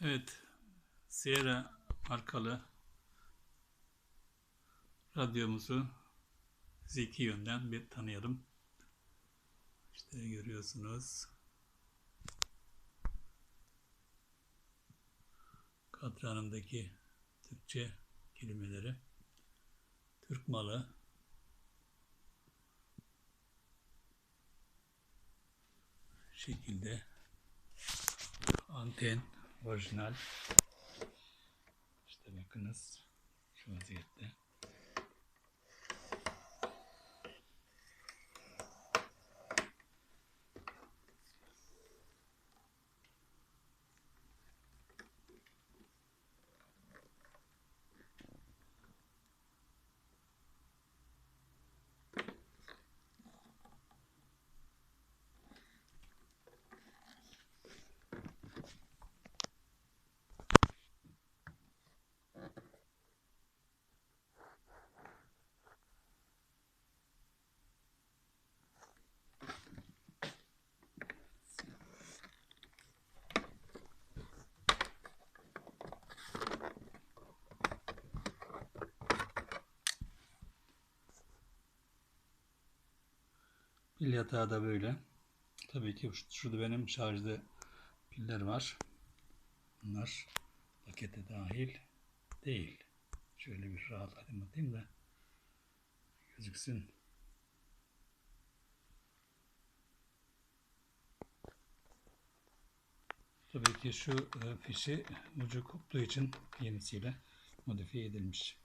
Evet, Sierra markalı radyomuzu zeki yönden bir tanıyalım. İşte görüyorsunuz. Kadranındaki Türkçe kelimeleri. Türk malı. şekilde anten orijinal. İşte bakınız şu vaziyette pil yatağı da böyle. Tabii ki şurada benim şarjlı piller var. Bunlar pakete dahil değil. Şöyle bir rahat atayım da gözüksün. Tabii ki şu e, fişi ucu koptuğu için yenisiyle modifiye edilmiş.